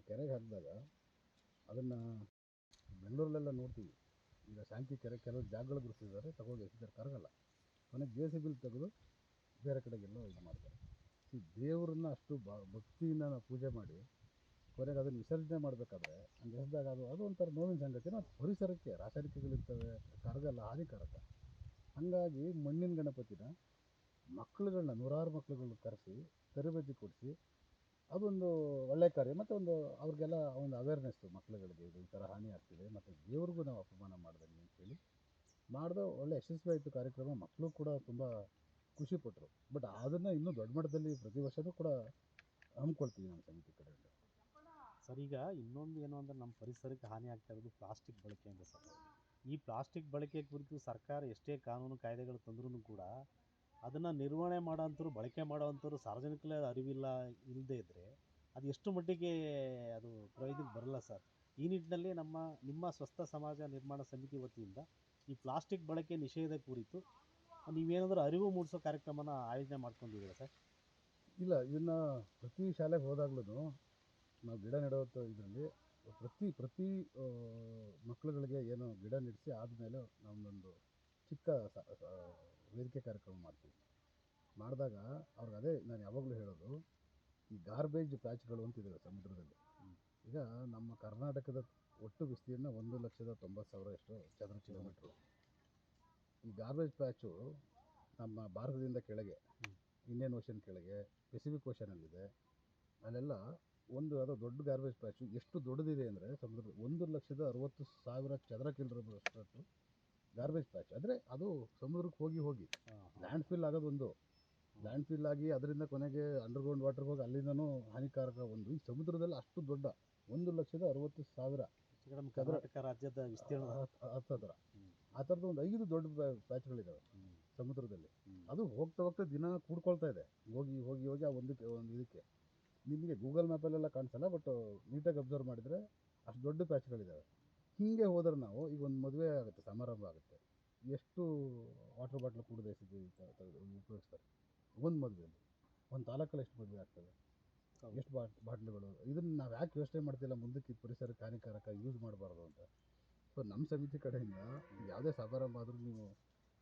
ಕೆರೆಗೆ ಹಾಕಿದಾಗ ಅದನ್ನು ಬೆಂಗಳೂರಲ್ಲೆಲ್ಲ ನೋಡ್ತೀವಿ. ಈಗ ಶಾಂತಿ ಕೆರೆ ಕೆಲವು ಜಾಗಗಳು ಗುರುತಿಸಿದ್ದಾರೆ ತಗೋಗಿ ಎಸಿದ್ದಾರೆ ಕರಗಲ್ಲ. ಕೊನೆಗೆ ಜೆ ಸಿ ಬಿಲ್ ತೆಗೆದು ಬೇರೆ ಕಡೆಗೆಲ್ಲ ಇದು ಮಾಡ್ತಾರೆ. ಈ ದೇವ್ರನ್ನ ಅಷ್ಟು ಭಕ್ತಿಯಿಂದ ನಾವು ಪೂಜೆ ಮಾಡಿ ಕೊನೆಗೆ ಅದನ್ನು ವಿಸರ್ಜನೆ ಮಾಡಬೇಕಾದ್ರೆ ಹಂಗೆ ಎಸ್ದಾಗ ಅದು ಅದು ಒಂಥರ ನೋವಿನ ಸಂಗತಿ ಪರಿಸರಕ್ಕೆ ರಾಸಾಯನಿಕಗಳಿರ್ತವೆ, ಕರಗಲ್ಲ, ಹಾನಿಕಾರಕ. ಹಾಗಾಗಿ ಮಣ್ಣಿನ ಗಣಪತಿನ ಮಕ್ಳುಗಳನ್ನ ನೂರಾರು ಮಕ್ಕಳುಗಳನ್ನ ಕರೆಸಿ ತರಬೇತಿ ಕೊಡಿಸಿ, ಅದೊಂದು ಒಳ್ಳೆಯ ಕಾರ್ಯ. ಮತ್ತು ಒಂದು ಅವ್ರಿಗೆಲ್ಲ ಒಂದು ಅವೇರ್ನೆಸ್ಸು ಮಕ್ಕಳುಗಳಿಗೆ ಇದು ಈ ಥರ ಹಾನಿ ಆಗ್ತಿದೆ. ಮತ್ತು ದೇವ್ರಿಗೂ ನಾವು ಅಪಮಾನ ಮಾಡ್ದಂಗೆ ಅಂತೇಳಿ ಮಾಡಿದ ಒಳ್ಳೆ ಯಶಸ್ವಿ ಆಯಿತು ಕಾರ್ಯಕ್ರಮ. ಮಕ್ಕಳು ಕೂಡ ತುಂಬ ಖುಷಿಪಟ್ಟರು ಬಟ್ ಅದನ್ನು ಇನ್ನೂ ದೊಡ್ಡ ಮಟ್ಟದಲ್ಲಿ ಪ್ರತಿ ವರ್ಷವೂ ಕೂಡ ಹಮ್ಮಿಕೊಳ್ತೀವಿ ನಮ್ಮ ಸಮಿತಿ ಕಡೆಯಿಂದ. ಸರ್, ಈಗ ಇನ್ನೊಂದು ಏನು ಅಂದರೆ ನಮ್ಮ ಪರಿಸರಕ್ಕೆ ಹಾನಿ ಆಗ್ತಾ ಇರೋದು ಪ್ಲಾಸ್ಟಿಕ್ ಬಳಕೆಯಿಂದ ಸರ್. ಈ ಪ್ಲಾಸ್ಟಿಕ್ ಬಳಕೆ ಕುರಿತು ಸರ್ಕಾರ ಎಷ್ಟೇ ಕಾನೂನು ಕಾಯ್ದೆಗಳು ತಂದ್ರೂ ಕೂಡ ಅದನ್ನು ನಿರ್ವಹಣೆ ಮಾಡೋಂಥವ್ರು ಬಳಕೆ ಮಾಡೋವಂಥವ್ರು ಸಾರ್ವಜನಿಕರೇ ಅರಿವಿಲ್ಲ ಇಲ್ಲದೇ ಇದ್ದರೆ ಅದು ಎಷ್ಟು ಮಟ್ಟಿಗೆ ಅದು ಪ್ರಯೋಜನಕ್ಕೆ ಬರಲ್ಲ ಸರ್. ಈ ನಿಟ್ಟಿನಲ್ಲಿ ನಮ್ಮ, ನಿಮ್ಮ ಸ್ವಸ್ಥ ಸಮಾಜ ನಿರ್ಮಾಣ ಸಮಿತಿ ವತಿಯಿಂದ ಈ ಪ್ಲಾಸ್ಟಿಕ್ ಬಳಕೆ ನಿಷೇಧ ಕುರಿತು ನೀವೇನಾದರೂ ಅರಿವು ಮೂಡಿಸೋ ಕಾರ್ಯಕ್ರಮನ ಆಯೋಜನೆ ಮಾಡ್ಕೊಂಡಿದ್ದೀರಾ ಸರ್? ಇಲ್ಲ, ಇದನ್ನು ಪ್ರತಿ ಶಾಲೆಗೆ ಹೋದಾಗ್ಲೂ ನಾವು ಗಿಡ ನೆಡುವಂಥ ಇದರಲ್ಲಿ ಪ್ರತಿ ಪ್ರತಿ ಮಕ್ಕಳುಗಳಿಗೆ ಏನು ಗಿಡ ನೆಡಿಸಿ ಆದಮೇಲೆ ನಾವೊಂದೊಂದು ಚಿಕ್ಕ ವೇದಿಕೆ ಕಾರ್ಯಕ್ರಮ ಮಾಡ್ತೀವಿ. ಮಾಡಿದಾಗ ಅವ್ರಿಗೆ ಅದೇ ನಾನು ಯಾವಾಗಲೂ ಹೇಳೋದು ಈ ಗಾರ್ಬೇಜ್ ಪ್ಯಾಚ್ಗಳು ಅಂತಿದ್ದಾವೆ ಸಮುದ್ರದಲ್ಲಿ ಈಗ ನಮ್ಮ ಕರ್ನಾಟಕದ ಒಟ್ಟು ವಿಸ್ತೀರ್ಣ ಒಂದು ಲಕ್ಷದ ತೊಂಬತ್ತು ಸಾವಿರ ಎಷ್ಟು ಚದರ ಕಿಲೋಮೀಟ್ರು ಈ ಗಾರ್ಬೇಜ್ ಪ್ಯಾಚು ನಮ್ಮ ಭಾರತದಿಂದ ಕೆಳಗೆ. ಇಂಡಿಯನ್ ಓಷನ್ ಕೆಳಗೆ ಪೆಸಿಫಿಕ್ ಓಷನಲ್ಲಿದೆ ಅಲ್ಲೆಲ್ಲ ಒಂದು ಅದು ದೊಡ್ಡ ಗಾರ್ಬೇಜ್ ಪ್ಯಾಚು ಎಷ್ಟು ದೊಡ್ಡದಿದೆ ಅಂದರೆ ಸಮುದ್ರ ಒಂದು ಲಕ್ಷದ ಅರುವತ್ತು ಸಾವಿರ ಚದರ ಕಿಲೋಮೀಟರ್ ಗಾರ್ಬೇಜ್ ಪ್ಯಾಚ್ ಅಂದರೆ ಅದು ಸಮುದ್ರಕ್ಕೆ ಹೋಗಿ ಹೋಗಿ ಲ್ಯಾಂಡ್ ಫಿಲ್ ಆಗೋದು ಒಂದು. ಲ್ಯಾಂಡ್ ಫಿಲ್ ಆಗಿ ಅದರಿಂದ ಕೊನೆಗೆ ಅಂಡರ್ಗ್ರೌಂಡ್ ವಾಟರ್ಗೆ ಹೋಗಿ ಅಲ್ಲಿಂದನೂ ಹಾನಿಕಾರಕ ಒಂದು. ಈ ಸಮುದ್ರದಲ್ಲಿ ಅಷ್ಟು ದೊಡ್ಡ ಒಂದು ಲಕ್ಷದ ಅರವತ್ತು ಸಾವಿರ ಕರ್ನಾಟಕ ರಾಜ್ಯದ ವಿಸ್ತೀರ್ಣ. ಹತ್ತತ್ರ. ಆ ಥರದ ಒಂದು ಐದು ದೊಡ್ಡ ಪ್ಯಾಚ್ಗಳಿದ್ದಾವೆ. ಸಮುದ್ರದಲ್ಲಿ. ಅದು ಹೋಗ್ತಾ ಹೋಗ್ತಾ ದಿನ ಕೂಡ್ಕೊಳ್ತಾ ಇದೆ. ಹೋಗಿ ಹೋಗಿ ಹೋಗಿ ಆ ಒಂದಕ್ಕೆ ಒಂದು ಇದಕ್ಕೆ. ನಿಮಗೆ ಗೂಗಲ್ ಮ್ಯಾಪಲ್ಲೆಲ್ಲ ಕಾಣಿಸಲ್ಲ ಬಟ್ ನೀಟಾಗಿ ಅಬ್ಸರ್ವ್ ಮಾಡಿದರೆ ಅಷ್ಟು ದೊಡ್ಡ ಪ್ಯಾಚ್ಗಳಿದ್ದಾವೆ ಹೀಗೆ ಹೋದ್ರೆ ನಾವು ಈಗ ಒಂದು ಮದುವೆ ಆಗುತ್ತೆ ಸಮಾರಂಭ ಆಗುತ್ತೆ. ಎಷ್ಟು ವಾಟರ್ ಬಾಟ್ಲ್ ಕುಡಿದು ಎಸೆದು ಉಪಯೋಗಿಸ್ತಾರೆ. ಒಂದು ಮದುವೆಯಲ್ಲಿ. ಒಂದು ತಾಲೂಕಲ್ಲಿ ಎಷ್ಟು ಮದುವೆ ಆಗ್ತವೆ ಎಷ್ಟು ಬಾಟ್ ಬಾಟ್ಲುಗಳು ಇದನ್ನು ನಾವು ಯಾಕೆ ಯೋಚನೆ ಮಾಡ್ತಿಲ್ಲ ಮುಂದಕ್ಕೆ ಇದು ಪರಿಸರಕ್ಕೆ ಹಾನಿಕಾರಕ ಯೂಸ್ ಮಾಡಬಾರ್ದು ಅಂತ. ಸೊ ನಮ್ಮ ಸಮಿತಿ ಕಡೆಯಿಂದ ಯಾವುದೇ ಸಮಾರಂಭ ಆದರೂ ನೀವು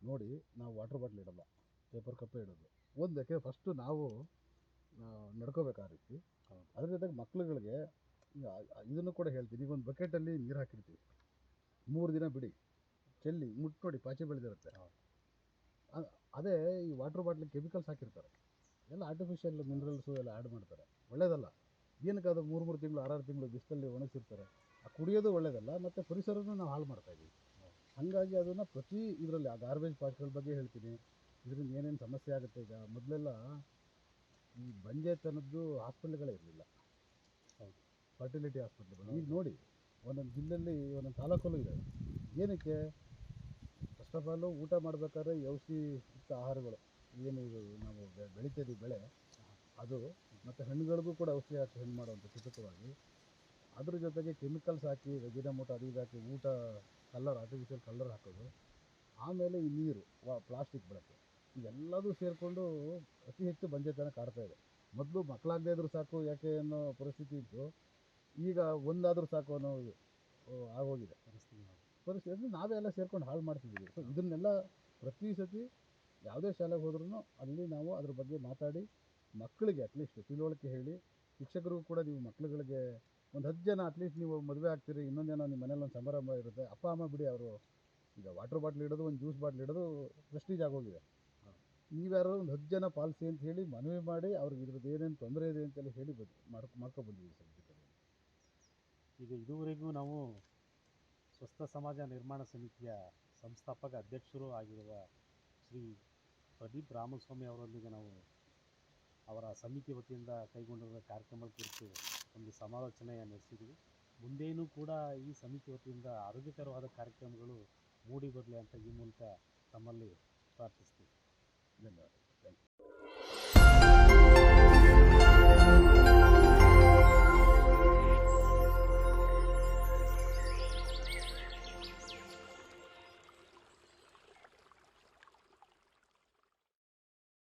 ನೋಡಿ ನಾವು ವಾಟರ್ ಬಾಟ್ಲ್ ಇಡಲ್ಲ. ಪೇಪರ್ ಕಪ್ಪೇ ಇಡೋದು. ಒಂದು ಯಾಕೆ ಫಸ್ಟು ನಾವು ನಡ್ಕೋಬೇಕು ಆ ರೀತಿ. ಅದ್ರ ಜೊತೆಗೆ ಮಕ್ಳುಗಳಿಗೆ ಇದನ್ನು ಕೂಡ ಹೇಳ್ತೀನಿ. ಈಗ ಒಂದು ಬಕೆಟಲ್ಲಿ ನೀರು ಹಾಕಿರ್ತೀವಿ ಮೂರು ದಿನ ಬಿಡಿ. ಚೆಲ್ಲಿ ಮುಟ್ಟು ನೋಡಿ ಪಾಚಿ ಬೆಳೆದಿರುತ್ತೆ. ಅದೇ ಈ ವಾಟರ್ ಬಾಟ್ಲಿಗೆ ಕೆಮಿಕಲ್ಸ್ ಹಾಕಿರ್ತಾರೆ. ಎಲ್ಲ ಆರ್ಟಿಫಿಷಿಯಲ್ ಮಿನರಲ್ಸು ಎಲ್ಲ ಆ್ಯಡ್ ಮಾಡ್ತಾರೆ. ಒಳ್ಳೇದಲ್ಲ. ಏನಕ್ಕೆ ಅದು ಮೂರು ಮೂರು ತಿಂಗಳು ಆರಾರು ತಿಂಗಳು ಬಿಸಿಲಲ್ಲಿ ಒಣಗಿಸಿರ್ತಾರೆ? ಆ ಕುಡಿಯೋದು ಒಳ್ಳೇದಲ್ಲ ಮತ್ತು ಪರಿಸರನೂ ನಾವು ಹಾಳು ಮಾಡ್ತಾ ಇದ್ದೀವಿ ಹಾಗಾಗಿ ಅದನ್ನು ಪ್ರತಿ ಇದರಲ್ಲಿ ಆ ಗಾರ್ಬೇಜ್ ಪಾಟ್ಗಳ ಬಗ್ಗೆ ಹೇಳ್ತೀನಿ. ಇದರಿಂದ ಏನೇನು ಸಮಸ್ಯೆ ಆಗುತ್ತೆ ಈಗ? ಮೊದಲೆಲ್ಲ ಈ ಬಂಜೆತನದ್ದು ಹಾಸ್ಪಿಟ್ಲ್ಗಳೇ ಇರಲಿಲ್ಲ. ಹೌದು. ಫರ್ಟಿಲಿಟಿ ಹಾಸ್ಪಿಟ್ಲ್ಗಳು ಈಗ ನೋಡಿ ಒಂದೊಂದು ಜಿಲ್ಲೆಯಲ್ಲಿ ಒಂದೊಂದು ತಾಲೂಕಲ್ಲೂ ಇದೆ. ಏನಕ್ಕೆ? ಫಸ್ಟ್ ಆಫ್ ಆಲ್ ಊಟ ಮಾಡಬೇಕಾದ್ರೆ ಈ ಔಷಧಿ ಯುಕ್ತ ಆಹಾರಗಳು. ಏನು ಇದು ನಾವು ಬೆಳಿತೀವಿ ಬೆಳೆ. ಅದು ಮತ್ತು ಹೆಣ್ಣುಗಳಿಗೂ ಕೂಡ ಔಷಧಿ ಹಾಕಿ ಹೆಣ್ಣು ಮಾಡುವಂಥ ಕೃತಕವಾಗಿ ಅದ್ರ ಜೊತೆಗೆ ಕೆಮಿಕಲ್ಸ್ ಹಾಕಿ ಗಿಡಮೂಟ ಅದು ಇದು ಹಾಕಿ ಊಟ ಕಲ್ಲರ್ ಆರ್ಟಿಫಿಷಿಯಲ್ ಕಲ್ಲರ್ ಹಾಕೋದು. ಆಮೇಲೆ ಈ ನೀರು ಪ್ಲಾಸ್ಟಿಕ್ ಬಳಕೆ. ಇವೆಲ್ಲದೂ ಸೇರಿಕೊಂಡು ಅತಿ ಹೆಚ್ಚು ಬಂಜೆತನ ಕಾಡ್ತಾ ಇದೆ. ಮೊದಲು ಮಕ್ಕಳಾಗದೇ ಇದ್ರೂ ಸಾಕು ಯಾಕೆ ಅನ್ನೋ ಪರಿಸ್ಥಿತಿ ಇತ್ತು. ಈಗ ಒಂದಾದರೂ ಸಾಕು ಅನ್ನೋ ಆಗೋಗಿದೆ. ಪರಿಸ್ಥಿತಿ ಅಂದರೆ ನಾವೇ ಎಲ್ಲ ಸೇರ್ಕೊಂಡು ಹಾಳು ಮಾಡ್ತಿದ್ದೀವಿ. ಸೊ ಇದನ್ನೆಲ್ಲ ಪ್ರತಿ ಸತಿ ಯಾವುದೇ ಶಾಲೆಗೆ ಹೋದ್ರೂ ಅಲ್ಲಿ ನಾವು ಅದ್ರ ಬಗ್ಗೆ ಮಾತಾಡಿ ಮಕ್ಕಳಿಗೆ ಅಟ್ಲೀಸ್ಟ್ ತಿಳುವಳಿಕೆ ಹೇಳಿ ಶಿಕ್ಷಕರಿಗೂ ಕೂಡ ನೀವು ಮಕ್ಕಳುಗಳಿಗೆ ಒಂದು ಹತ್ತು ಜನ ಅಟ್ಲೀಸ್ಟ್ ನೀವು ಮದುವೆ ಆಗ್ತೀರಿ ಇನ್ನೊಂದು ಜನ ನಿಮ್ಮ ಮನೇಲಿ ಒಂದು ಸಮಾರಂಭ ಇರುತ್ತೆ. ಅಪ್ಪ ಅಮ್ಮ ಬಿಡಿ ಅವರು ಈಗ ವಾಟರ್ ಬಾಟ್ಲ್ ಇಡೋದು ಒಂದು ಜ್ಯೂಸ್ ಬಾಟ್ಲ್ ಇಡೋದು ಪ್ರೆಸ್ಟೀಜ್ ಆಗೋಗಿದೆ. ನೀವ್ಯಾರು ಒಂದು ಹತ್ತು ಜನ ಪಾಲಿಸಿ ಅಂತ ಹೇಳಿ ಮನವಿ ಮಾಡಿ ಅವ್ರಿಗೆ ಇದ್ರದ್ದು ಏನೇನು ತೊಂದರೆ ಇದೆ ಅಂತೆಲ್ಲ ಹೇಳಿ ಬದ್ ಮಾಡ್ಕೊ ಮಾಡ್ಕೊಬಂದಿದ್ದೀವಿ ಸರ್ ಈಗ ಇದುವರೆಗೂ ನಾವು ಸ್ವಸ್ಥ ಸಮಾಜ ನಿರ್ಮಾಣ ಸಮಿತಿಯ ಸಂಸ್ಥಾಪಕ ಅಧ್ಯಕ್ಷರು ಆಗಿರುವ ಶ್ರೀ ಪ್ರದೀಪ್ ರಾಮಸ್ವಾಮಿ ಅವರೊಂದಿಗೆ ನಾವು ಅವರ ಸಮಿತಿ ವತಿಯಿಂದ ಕೈಗೊಂಡಿರುವ ಕಾರ್ಯಕ್ರಮದ ಕುರಿತು ಒಂದು ಸಮಾಲೋಚನೆ ನಡೆಸಿದ್ವಿ. ಮುಂದೇನೂ ಕೂಡ ಈ ಸಮಿತಿ ವತಿಯಿಂದ ಆರೋಗ್ಯಕರವಾದ ಕಾರ್ಯಕ್ರಮಗಳು ಮೂಡಿ ಬರಲಿ ಅಂತ ಈ ಮೂಲಕ ತಮ್ಮಲ್ಲಿ ಪ್ರಾರ್ಥಿಸ್ತೀವಿ. Good. Thank you.